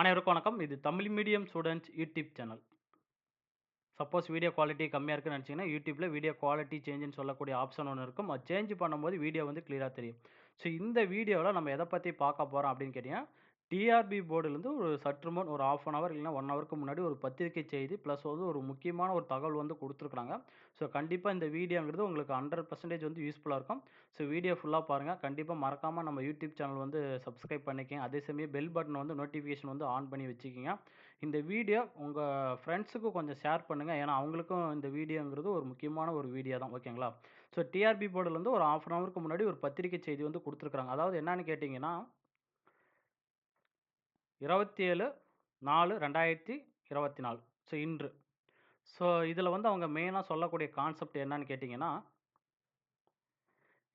அனைவருக்கும் வணக்கம். இது Tamil medium students YouTube channel. Suppose video quality கம்மியாக இருக்குன்னு நினச்சிங்கன்னா யூடியூப்பில் வீடியோ குவாலிட்டி சேஞ்சுன்னு சொல்லக்கூடிய ஆப்ஷன் ஒன்று இருக்கும். அது சேஞ்ச் பண்ணும்போது வீடியோ வந்து கிளியராக தெரியும். ஸோ இந்த வீடியோவில் நம்ம எதை பற்றி பார்க்க போகிறோம் அப்படின்னு கேட்டிங்கன்னா டிஆர்பி போர்டுலேருந்து ஒரு சற்று முன் ஒரு 1/2 அன் அவர் இல்லைனா ஒன் ஹவருக்கு முன்னாடி ஒரு பத்திரிக்கை செய்தி ப்ளஸ் வந்து ஒரு முக்கியமான ஒரு தகவல் வந்து கொடுத்துருக்குறாங்க ஸோ கண்டிப்பாக இந்த வீடியோங்கிறது உங்களுக்கு 100% வந்து யூஸ்ஃபுல்லாக இருக்கும். ஸோ வீடியோ ஃபுல்லாக பாருங்கள் கண்டிப்பாக மறக்காமல் நம்ம யூடியூப் சேனல் வந்து சப்ஸ்கிரைப் பண்ணிக்கங்க. அதே சமயம் பெல் பட்டன் வந்து நோட்டிஃபிகேஷன் வந்து ஆன் பண்ணி வச்சுக்கிங்க இந்த வீடியோ உங்கள் ஃப்ரெண்ட்ஸுக்கும் கொஞ்சம் ஷேர் பண்ணுங்கள் ஏன்னா அவங்களுக்கும் இந்த வீடியோங்கிறது ஒரு முக்கியமான ஒரு வீடியோ தான். ஓகேங்களா? ஸோ டிஆர்பி போர்டுலேருந்து ஒரு 1/2 அன் ஹவருக்கு முன்னாடி ஒரு பத்திரிக்கை செய்தி வந்து கொடுத்துருக்குறாங்க அதாவது என்னன்னு கேட்டிங்கன்னா 27/4/2024 ஸோ இன்று. ஸோ இதில் வந்து அவங்க மெயினாக சொல்லக்கூடிய கான்செப்ட் என்னன்னு கேட்டிங்கன்னா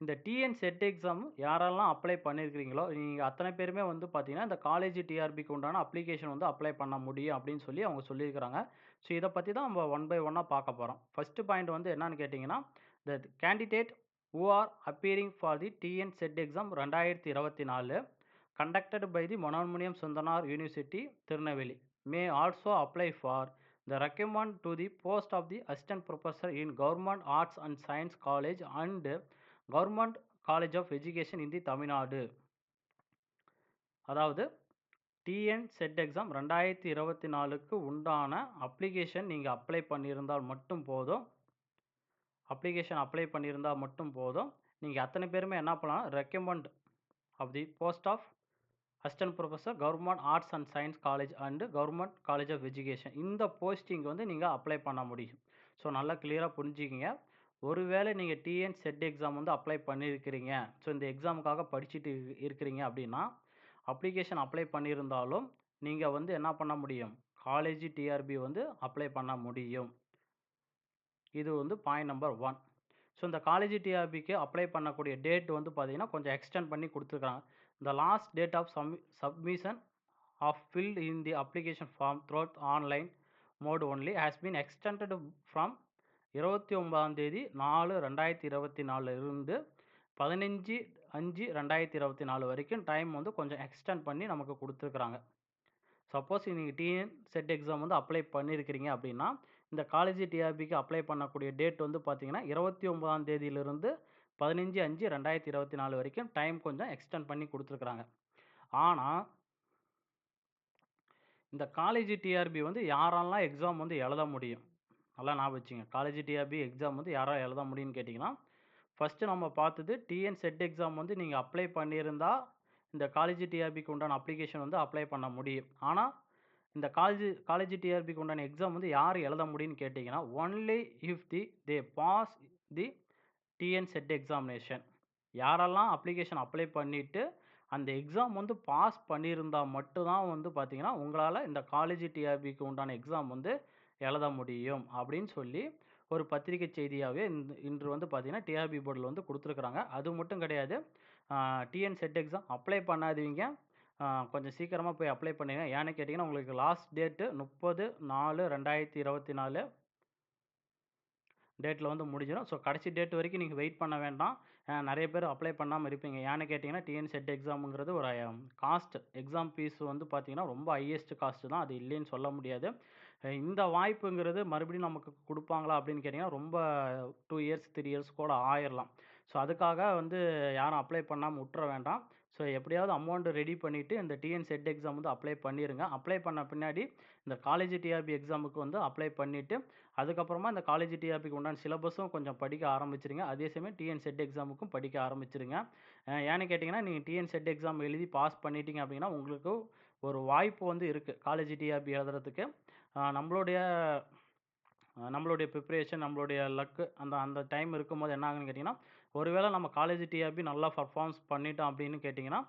இந்த டிஎன் செட் எக்ஸாம் யாரெல்லாம் அப்ளை பண்ணியிருக்கிறீங்களோ, நீங்கள் அத்தனை பேருமே வந்து பார்த்தீங்கன்னா, இந்த காலேஜ் டிஆர்பிக்கு உண்டான அப்ளிகேஷன் வந்து அப்ளை பண்ண முடியும் அப்படின்னு சொல்லி அவங்க சொல்லியிருக்கிறாங்க. ஸோ இதை பற்றி தான் நம்ம ஒன் பை ஒன்னாக பார்க்க போகிறோம் ஃபஸ்ட்டு பாயிண்ட் வந்து என்னன்னு கேட்டிங்கன்னா the candidate who are appearing for the T N set exam ரெண்டாயிரத்தி இருபத்தி நாலு 2024 conducted by the Manonmaniam Sundaranar university, Tirunelveli may also apply for the recommend to the post of the assistant professor in government arts and science college and government college of education in the Tamil Nadu. அதாவது TN set exam 2024க்கு உண்டான application நீங்கள் apply பண்ணியிருந்தால் மட்டும் போதும். Application apply பண்ணியிருந்தால் மட்டும் போதும். நீங்கள் அத்தனை பேருமே என்ன பண்ணலாம் recommend of the post of assistant professor government arts and science college and government college of education இந்த போஸ்டிங் வந்து நீங்கள் அப்ளை பண்ண முடியும். ஸோ நல்லா கிளியராக புரிஞ்சிக்கிங்க ஒருவேளை நீங்கள் டிஎன் செட் எக்ஸாம் வந்து அப்ளை பண்ணியிருக்கிறீங்க. ஸோ இந்த எக்ஸாமுக்காக படிச்சுட்டு இருக்கிறீங்க அப்படின்னா, அப்ளிகேஷன் அப்ளை பண்ணியிருந்தாலும் நீங்கள் வந்து என்ன பண்ண முடியும்? காலேஜ் டிஆர்பி வந்து அப்ளை பண்ண முடியும். இது வந்து பாயிண்ட் நம்பர் ஒன் ஸோ இந்த காலேஜ் டிஆர்பிக்கு அப்ளை பண்ணக்கூடிய டேட் வந்து பார்த்தீங்கன்னா, கொஞ்சம் எக்ஸ்டெண்ட் பண்ணி கொடுத்துருக்காங்க the last date of submission submission of in in the application form online online mode only has extended from from 29ஆம் தேதி 4/2024 இருந்து 15/5/2024 வரைக்கும் டைம் வந்து கொஞ்சம் எக்ஸ்டெண்ட் பண்ணி நமக்கு கொடுத்துருக்குறாங்க. சப்போஸ் நீங்கள் டிஎன் செட் எக்ஸாம் வந்து அப்ளை பண்ணியிருக்கிறீங்க அப்படின்னா, இந்த காலேஜ் டிஆர்பிக்கு அப்ளை பண்ணக்கூடிய டேட் வந்து பார்த்தீங்கன்னா, 29ஆம் தேதியிலிருந்து 15/5/2024 வரைக்கும் டைம் கொஞ்சம் எக்ஸ்டெண்ட் பண்ணி கொடுத்துருக்குறாங்க ஆனால் இந்த காலேஜ் டிஆர்பி வந்து யாரெல்லாம் எக்ஸாம் வந்து எழுத முடியும்? நல்லா ஞாபகம் வச்சுங்க காலேஜ் டிஆர்பி எக்ஸாம் வந்து யாரால் எழுத முடியும்னு கேட்டிங்கன்னா ஃபஸ்ட்டு நம்ம பார்த்தது டிஎன் செட் எக்ஸாம் வந்து நீங்கள் அப்ளை பண்ணியிருந்தால் இந்த காலேஜ் டிஆர்பிக்கு உண்டான அப்ளிகேஷன் வந்து அப்ளை பண்ண முடியும். ஆனால் இந்த காலேஜ் காலேஜ் டிஆர்பிக்கு உண்டான எக்ஸாம் வந்து யார் எழுத முடியும்னு கேட்டிங்கன்னா only if the they pass the T N set examination. யாரெல்லாம் அப்ளிகேஷன் அப்ளை பண்ணிவிட்டு அந்த எக்ஸாம் வந்து பாஸ் பண்ணியிருந்தா மட்டும்தான் வந்து பார்த்திங்கன்னா உங்களால் இந்த காலேஜ் டிஆர்பிக்கு உண்டான எக்ஸாம் வந்து எழுத முடியும். அப்படின்னு சொல்லி ஒரு பத்திரிக்கை செய்தியாகவே இன்று இன்று வந்து பார்த்திங்கன்னா டிஆர்பி போர்டில் வந்து கொடுத்துருக்குறாங்க அது மட்டும் கிடையாது. டிஎன் செட் எக்ஸாம் அப்ளை பண்ணாதீங்க கொஞ்சம் சீக்கிரமாக போய் அப்ளை பண்ணுங்கள் ஏன்னு கேட்டிங்கன்னா உங்களுக்கு லாஸ்ட் டேட்டு முப்பது நாலு ரெண்டாயிரத்தி இருபத்தி நாலு டேட்டில் வந்து முடிஞ்சிடும் ஸோ கடைசி டேட் வரைக்கும் நீங்கள் வெயிட் பண்ண வேண்டாம். நிறைய பேர் அப்ளை பண்ணாமல் இருப்பீங்க. ஏன்னு கேட்டிங்கன்னா டிஎன் செட் எக்ஸாமுங்கிறது ஒரு காஸ்ட் எக்ஸாம் ஃபீஸ் வந்து பார்த்தீங்கன்னா, ரொம்ப ஹையஸ்ட் காஸ்ட் தான். அது இல்லைன்னு சொல்ல முடியாது. இந்த வாய்ப்புங்கிறது மறுபடியும் நமக்கு கொடுப்பாங்களா அப்படின்னு கேட்டிங்கன்னா ரொம்ப டூ இயர்ஸ், த்ரீ இயர்ஸ் கூட ஆயிரலாம். ஸோ அதுக்காக வந்து யாரும் அப்ளை பண்ணாமல் விட்டுற வேண்டாம். ஸோ எப்படியாவது அமௌண்ட்டு ரெடி பண்ணிவிட்டு இந்த டிஎன் செட் எக்ஸாம் வந்து அப்ளை பண்ணிடுங்க அப்ளை பண்ண பின்னாடி இந்த காலேஜ் டிஆர்பி எக்ஸாமுக்கு வந்து அப்ளை பண்ணிவிட்டு அதுக்கப்புறமா இந்த காலேஜ் டிஆர்பிக்கு உண்டான சிலபஸும் கொஞ்சம் படிக்க ஆரம்பிச்சிருங்க அதே சமயம் டிஎன் செட் எக்ஸாமுக்கும் படிக்க ஆரம்பிச்சிருங்க ஏன்னு கேட்டிங்கன்னா நீங்கள் டிஎன் செட் எக்ஸாம் எழுதி பாஸ் பண்ணிட்டீங்க அப்படின்னா, உங்களுக்கு ஒரு வாய்ப்பு வந்து இருக்குது காலேஜ் டிஆர்பி எழுதுறதுக்கு. நம்மளுடைய நம்மளுடைய ப்ரிப்ரேஷன் நம்மளுடைய லக்கு அந்த அந்த டைம் இருக்கும்போது என்ன ஆகுன்னு கேட்டிங்கன்னா ஒருவேளை நம்ம காலேஜ் டிஆர்பி நல்லா பர்ஃபார்ம்ஸ் பண்ணிட்டோம் அப்படின்னு கேட்டிங்கன்னா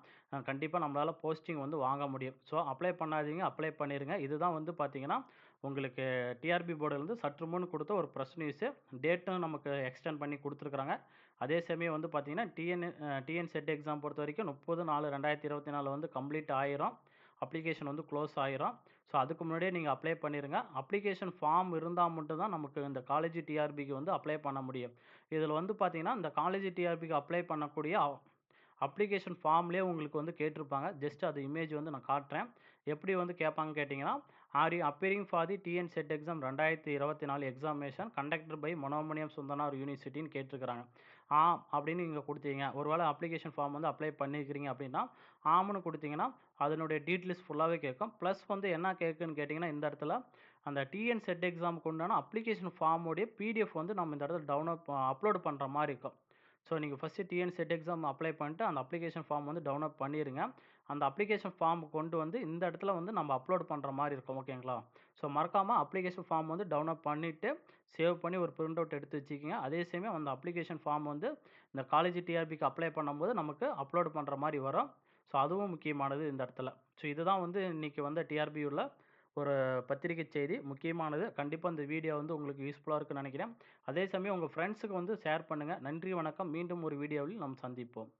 கண்டிப்பாக நம்மளால் போஸ்டிங் வந்து வாங்க முடியும். ஸோ அப்ளை பண்ணாதீங்க அப்ளை பண்ணிடுங்க இதுதான் வந்து பார்த்தீங்கன்னா, உங்களுக்கு டிஆர்பி போர்டுலேருந்து சற்று முன் கொடுத்த ஒரு ப்ரெஸ் நியூஸ். டேட்டும் நமக்கு எக்ஸ்டெண்ட் பண்ணி கொடுத்துருக்குறாங்க அதே சமயம் வந்து பார்த்தீங்கன்னா, T N uh T N set exam பொறுத்தவரைக்கும் 30/4/2024 வந்து கம்ப்ளீட் ஆயிரும். அப்ளிகேஷன் வந்து க்ளோஸ் ஆயிரும். ஸோ அதுக்கு முன்னாடியே நீங்கள் அப்ளை பண்ணிடுங்க அப்ளிகேஷன் ஃபார்ம் இருந்தால் மட்டும் தான் நமக்கு இந்த காலேஜ் டிஆர்பிக்கு வந்து அப்ளை பண்ண முடியும். இதில் வந்து பார்த்தீங்கன்னா, இந்த காலேஜ் டிஆர்பிக்கு அப்ளை பண்ணக்கூடிய அப்ளிகேஷன் ஃபார்ம்லேயே உங்களுக்கு வந்து கேட்டிருப்பாங்க. ஜஸ்ட் அது இமேஜ் வந்து நான் காட்டுறேன். எப்படி வந்து கேட்பாங்கன்னு கேட்டிங்கன்னா are you appearing for the T N set exam 2024 examination conductor by Manonmaniam Sundaranar யூனிவர்சிட்டின்னு கேட்டிருக்கிறாங்க. ஆம் அப்படின்னு நீங்க ஒரு ஒருவேளை அப்ளிகேஷன் ஃபார்ம் வந்து அப்ளை பண்ணியிருக்கிறீங்க அப்படின்னா, ஆம்னு கொடுத்தீங்கன்னா அதனுடைய டீட்டெயில்ஸ் ஃபுல்லாகவே கேட்கும். ப்ளஸ் வந்து என்ன கேட்குன்னு கேட்டிங்கன்னா இந்த இடத்துல அந்த டிஎன் செட் எக்ஸாமுக்கு உண்டான அப்ளிகேஷன் ஃபார்முடைய பிடிஎஃப் வந்து நம்ம இந்த இடத்துல டவுன்லோட் அப்லோடு அப்லோட் மாதிரி இருக்கும். ஸோ நீங்கள் first T N set exam apply பண்ணிட்டு, அந்த அப்ளிகேஷன் ஃபார்ம் வந்து டவுன்லோட் பண்ணிடுங்க அந்த அப்ளிகேஷன் ஃபார்ம் கொண்டு வந்து இந்த இடத்துல வந்து நம்ம அப்லோட் பண்ணுற மாதிரி இருக்கும். ஓகேங்களா? ஸோ மறக்காமல் அப்ளிகேஷன் ஃபார்ம் வந்து டவுன்லோட் பண்ணிவிட்டு சேவ் பண்ணி ஒரு பிரிண்ட் அவுட் எடுத்து வச்சுக்கிங்க அதே சமயம் அந்த அப்ளிகேஷன் ஃபார்ம் வந்து இந்த காலேஜ் டிஆர்பிக்கு அப்ளை பண்ணும்போது நமக்கு அப்லோட் பண்ணுற மாதிரி வரும். ஸோ அதுவும் முக்கியமானது இந்த இடத்துல. ஸோ இதுதான் வந்து இன்றைக்கி வந்த டிஆர்பியூவில் ஒரு பத்திரிக்கை செய்தி. முக்கியமானது. கண்டிப்பாக இந்த வீடியோ வந்து உங்களுக்கு யூஸ்ஃபுல்லாக இருக்குன்னு நினைக்கிறேன் அதே சமயம் உங்கள் ஃப்ரெண்ட்ஸுக்கு வந்து ஷேர் பண்ணுங்கள் நன்றி, வணக்கம். மீண்டும் ஒரு வீடியோவில் நாம் சந்திப்போம்.